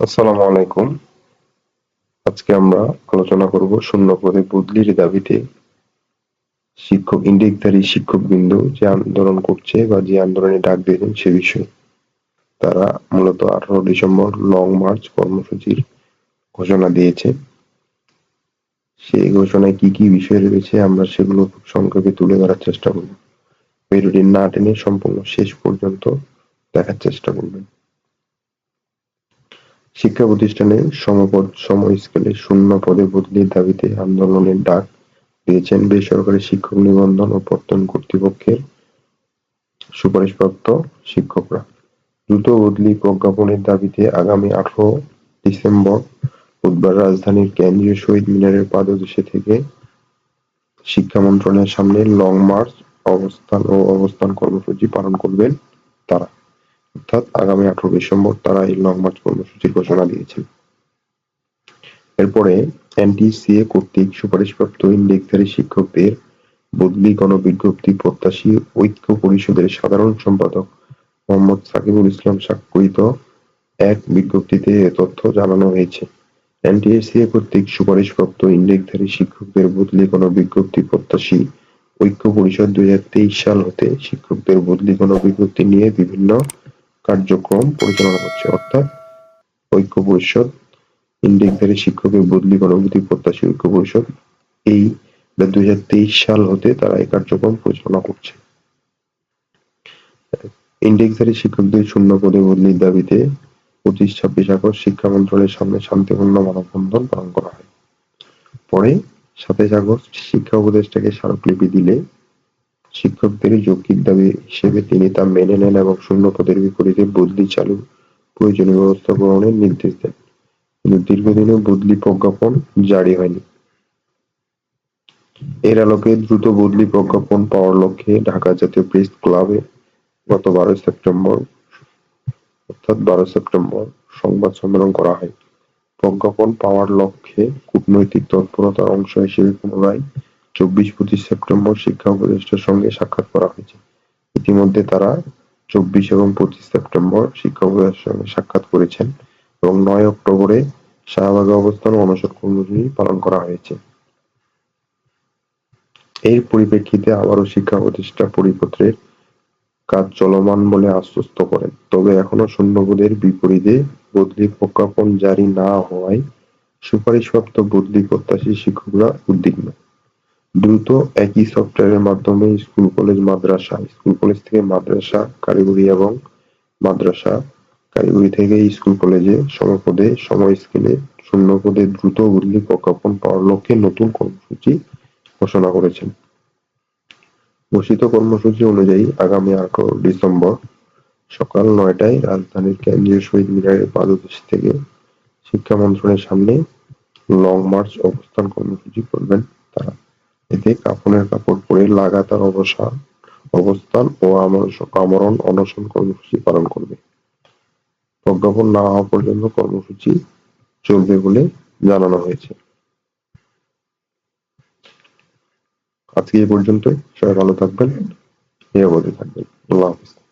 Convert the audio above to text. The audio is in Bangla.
আসসালামু আলাইকুম। আজকে আমরা আলোচনা করব শূন্য পদে বদলির দাবিতে শিক্ষক ইন্ডেক্সধারী শিক্ষকবৃন্দ যে আন্দোলন করছে বা যে আন্দোলনে ডাক দিয়েছেন সে বিষয়ে। তারা মূলত আঠারো ডিসেম্বর লং মার্চ কর্মসূচির ঘোষণা দিয়েছে। সেই ঘোষণায় কি কি বিষয় রয়েছে আমরা সেগুলো খুব সংক্ষেপে তুলে ধরার চেষ্টা করব। ভিডিওটি না টেনে সম্পূর্ণ শেষ পর্যন্ত দেখার চেষ্টা করবেন। শিক্ষা প্রতিষ্ঠানে সমপদ সম স্কেলে শূন্য পদে বদলির দাবিতে আন্দোলনের ডাক দিয়েছেন বেসরকারি শিক্ষক নিবন্ধন ও প্রত্যয়ন কর্তৃপক্ষের সুপারিশপ্রাপ্ত শিক্ষকরা। দ্রুত বদলি প্রজ্ঞাপনের দাবিতে আগামী আঠারো ডিসেম্বর বুধবার রাজধানীর কেন্দ্রীয় শহীদ মিনারের পাদদেশে থেকে শিক্ষা মন্ত্রণালয়ের সামনে লং মার্চ অবস্থান ও অবস্থান কর্মসূচি পালন করবেন তারা। অর্থাৎ আগামী আঠারো ডিসেম্বর তারা এই লং মার্চ কর্মসূচির ঘোষণা দিয়েছেন। এরপরে এনটিসিএ কর্তৃক সুপারিশপ্রাপ্ত ইন্ডেক্সধারী শিক্ষকদের বদলি গণবিজ্ঞপ্তি প্রত্যাশী ঐক্য পরিষদের সাধারণ সম্পাদক মোহাম্মদ সাকিবুল ইসলাম স্বাক্ষরিত এক বিজ্ঞপ্তিতে এ তথ্য জানানো হয়েছে। এনটিএসিএ কর্তৃক সুপারিশপ্রাপ্ত ইন্ডেক্সধারী শিক্ষকদের বদলি গণবিজ্ঞপ্তি প্রত্যাশী ঐক্য পরিষদ দুই হাজার তেইশ সাল হতে শিক্ষকদের বদলি গণবিজ্ঞপ্তি নিয়ে বিভিন্ন কার্যক্রম পরিচালনা করছে, অর্থাৎ ঐক্য পরিষদ ইন্ডেক্সধারী শিক্ষকের বদলি গণভূতি প্রত্যাশী ঐক্য পরিষদ, এই দুই সাল হতে তারা এই কার্যক্রম পরিচালনা করছে। ইন্ডেক্সধারী শিক্ষকদের শূন্য পদে বদলির দাবিতে পঁচিশ ছাব্বিশ আগস্ট শিক্ষা মন্ত্রণালয়ের সামনে শান্তিপূর্ণ মানববন্ধন পালন করা হয়। পরে সাতাইশ আগস্ট শিক্ষা উপদেষ্টাকে স্মারকলিপি দিলে শিক্ষকদের যৌক্তিক দাবি হিসেবে তিনি তা মেনে নেন এবং শূন্য পদের বিপরীতে বদলি চালু প্রয়োজনীয় ব্যবস্থা গ্রহণের নির্দেশ দেন। কিন্তু দীর্ঘদিনে বদলি প্রজ্ঞাপন জারি হয়নি। এর আলোকে দ্রুত বদলি প্রজ্ঞাপন পাওয়ার লক্ষ্যে ঢাকা জাতীয় প্রেস ক্লাবে গত বারো সেপ্টেম্বর, অর্থাৎ বারো সেপ্টেম্বর সংবাদ সম্মেলন করা হয়। প্রজ্ঞাপন পাওয়ার লক্ষ্যে কূটনৈতিক তৎপরতার অংশ হিসেবে পুনরায় চব্বিশ পঁচিশ সেপ্টেম্বর শিক্ষা উপদেষ্টার সঙ্গে সাক্ষাৎ করা হয়েছে। ইতিমধ্যে তারা চব্বিশ এবং পঁচিশ সেপ্টেম্বর শিক্ষা উপদেষ্টার সঙ্গে সাক্ষাৎ করেছেন এবং নয় অক্টোবরে শাহবাগে অবস্থান ও অনশন কর্মসূচি পালন করা হয়েছে। এর পরিপ্রেক্ষিতে আবারও শিক্ষা প্রতিষ্ঠা পরিপত্রের কাজ চলমান বলে আশ্বস্ত করেন। তবে এখনও শূন্যপদের বিপরীতে বদলি প্রজ্ঞাপন জারি না হওয়ায় সুপারিশপ্রাপ্ত বদলি প্রত্যাশী শিক্ষকরা উদ্বিগ্ন। দ্রুত একই সফটওয়্যারের মাধ্যমে স্কুল কলেজ মাদ্রাসা স্কুল কলেজ থেকে মাদ্রাসা কারিগরি এবং মাদ্রাসা কারিগরি থেকে স্কুল কলেজে সমপদে, সময় স্কেলে শূন্য পদে দ্রুত বদলি প্রজ্ঞাপন পাওয়ার লক্ষ্যে নতুন কর্মসূচি ঘোষণা করেছেন। ঘোষিত কর্মসূচি অনুযায়ী আগামী আঠারো ডিসেম্বর সকাল নয়টায় রাজধানীর কেন্দ্রীয় শহীদ মিনারের পাদদেশ থেকে শিক্ষা মন্ত্রণের সামনে লং মার্চ অবস্থান কর্মসূচি করবেন তারা। এতে কাফনের কাপড় পরে লাগাতার অবসান, অবস্থান ও আমরণ অনশন কর্মসূচি পালন করবে। প্রজ্ঞাপন না হওয়া পর্যন্ত কর্মসূচি চলবে বলে জানানো হয়েছে। আজকে এই পর্যন্তই। সবাই ভালো থাকবেন, নিরাপদে থাকবেন। আল্লাহ হাফিজ।